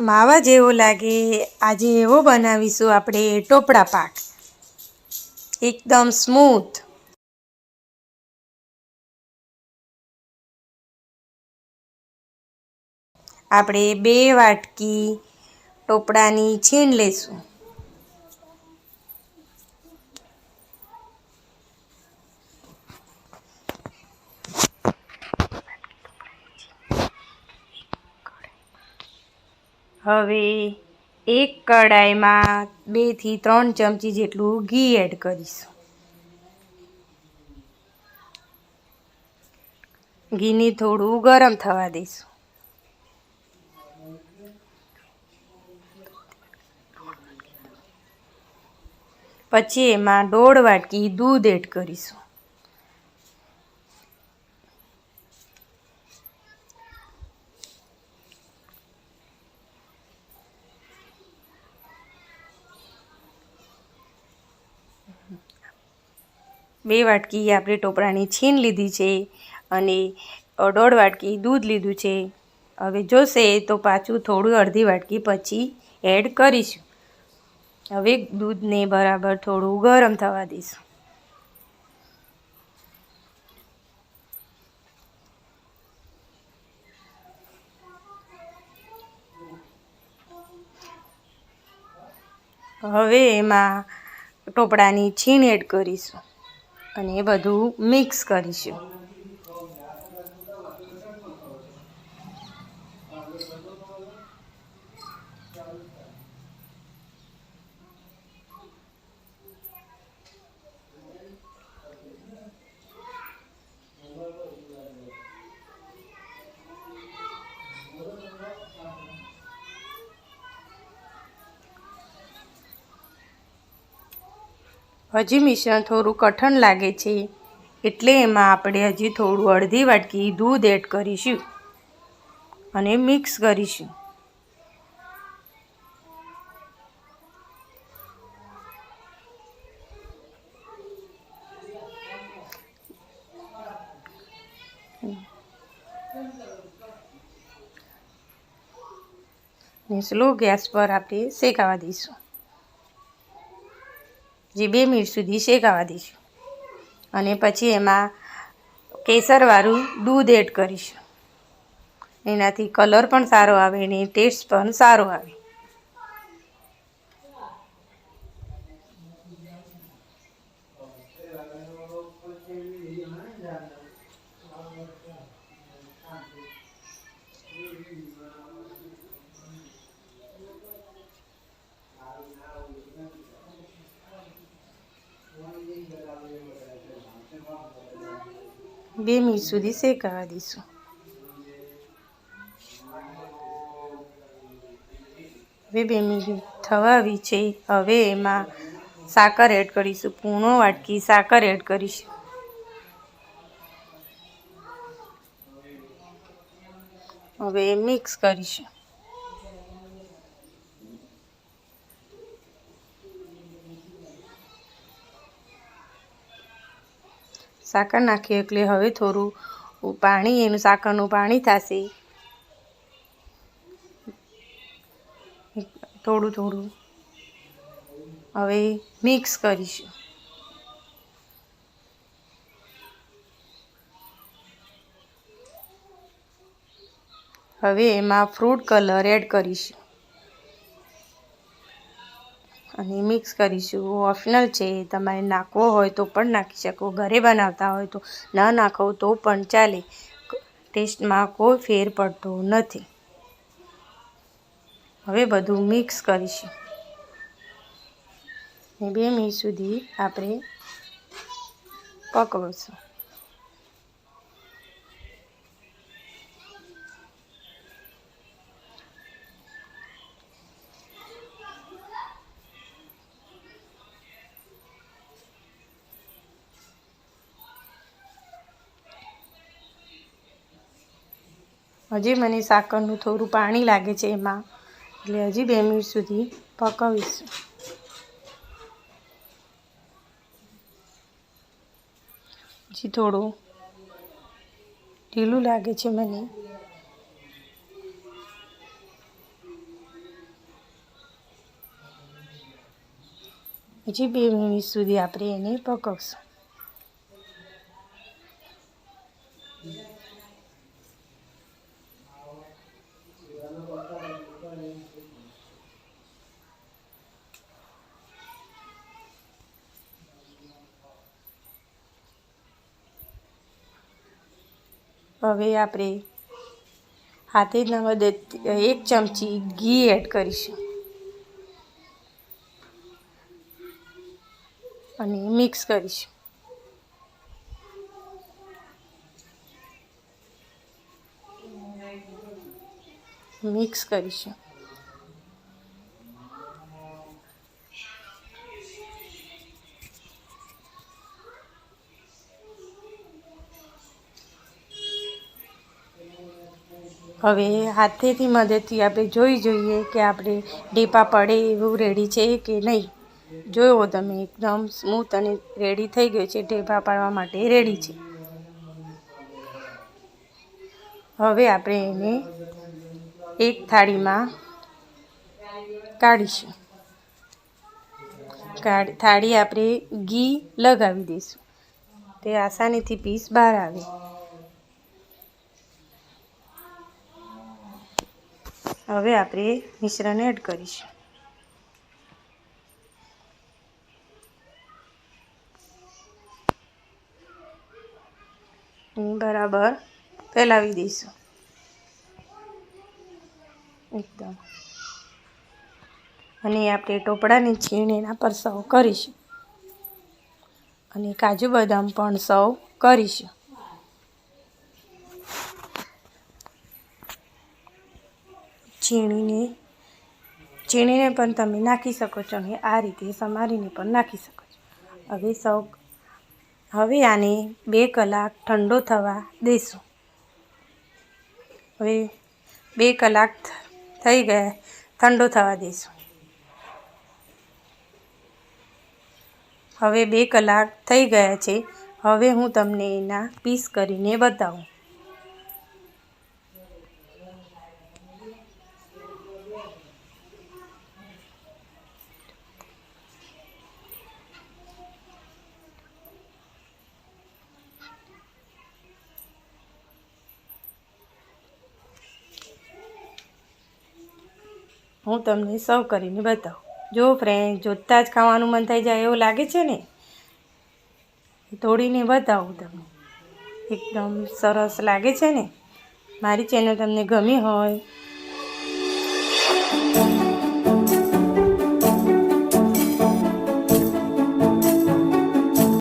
માવા જેવો લાગે. આજે એવો બનાવીશું આપણે ટોપડા પાક. એકદમ સ્મૂથ. આપણે બે વાટકી ટોપડાની છીણ લેશું. હવે એક કડાઈમાં બેથી ત્રણ ચમચી જેટલું ઘી એડ કરીશું. ઘીને થોડું ગરમ થવા દઈશું. પછી એમાં દોઢ વાટકી દૂધ એડ કરીશું. બે વાટકી આપણે ટોપરાની છીણ લીધી છે અને દોઢ વાટકી દૂધ લીધું છે. હવે જોશે તો પાછું થોડું અડધી વાટકી પછી એડ કરીશું. હવે દૂધને બરાબર થોડું ગરમ થવા દઈશું. હવે એમાં ટોપડાની છીણ એડ કરીશું. અને એ બધું મિક્સ કરીશું. હજી મિશ્રણ થોડું કઠણ લાગે છે, એટલે એમાં આપણે હજી થોડું અડધી વાટકી દૂધ એડ કરીશું અને મિક્સ કરીશું. સ્લો ગેસ પર આપણે શેકાવા દઈશું. જે બે મિનિટ સુધી શેકાવા દઈશું. અને પછી એમાં કેસરવાળું દૂધ એડ કરીશું. એનાથી કલર પણ સારો આવે અને ટેસ્ટ પણ સારો આવે. બે મિનિટ સુધી શેકાવા દઈશું હવે બે મિનિટ થવા આવી છે હવે એમાં સાકર એડ કરીશું પૂણો વાટકી સાકર એડ કરીશું હવે મિક્સ કરીશું સાકર નાખીએ એટલે હવે થોડું પાણી, એનું સાકરનું પાણી થશે. થોડું થોડું. હવે મિક્સ કરીશું. હવે એમાં ફ્રૂટ કલર એડ કરીશું. અને મિક્સ કરીશું. ઓપ્શનલ છે, તમારે નાખવો હોય તો પણ નાખી શકો. ઘરે બનાવતા હોય તો ન નાખો તો પણ ચાલે. ટેસ્ટમાં કોઈ ફેર પડતો નથી. હવે બધું મિક્સ કરીશું. ને બે મિનિટ સુધી આપણે પકવશું. હજી મને સાકરનું થોડું પાણી લાગે છે એમાં. એટલે હજી બે મિનિટ સુધી પકવીશું. હજી થોડું ઢીલું લાગે છે મને. હજી બે મિનિટ સુધી આપણે એને પકવશું. હવે આપણે હાથેના મદદ એક ચમચી ઘી એડ કરીશું. અને મિક્સ કરીશું. મિક્સ કરીશું. હવે હાથેથી મદદથી આપણે જોઈ જોઈએ કે આપણે ઢેપા પડે એવું રેડી છે કે નહીં. જોયો તમે, એકદમ સ્મૂથ અને રેડી થઈ ગયો છે ઢેપા પાડવા માટે રેડી છે. હવે આપણે એને એક થાળીમાં કાઢીશું. કાઢ, થાળી આપણે ઘી લગાવી દઈશું. તે આસાનીથી પીસ બહાર આવે. હવે આપણે મિશ્રણ એડ કરીશું. બરાબર ફેલાવી દઈશું. એકદમ. અને આપણે ટોપડાની છીણ એના પર સર્વ કરીશું. અને કાજુ બદામ પણ સર્વ કરીશું. છીણીને છીણીને પણ તમે નાખી શકો છો અને આ રીતે સમારીને પણ નાખી શકો છો. હવે સૌ, હવે આને બે કલાક ઠંડો થવા દઈશું હવે બે કલાક થઈ ગયા, ઠંડો થવા દઈશું હવે બે કલાક થઈ ગયા છે. હવે હું તમને એના પીસ કરીને બતાવું. હું તમને સર્વ કરીને બતાવું. જો ફ્રેન્ડ જોતાં જ ખાવાનું મન થઈ જાય એવું લાગે છે ને તોડીને બતાવું તમને. એકદમ સરસ લાગે છે ને. મારી ચેનલ તમને ગમી હોય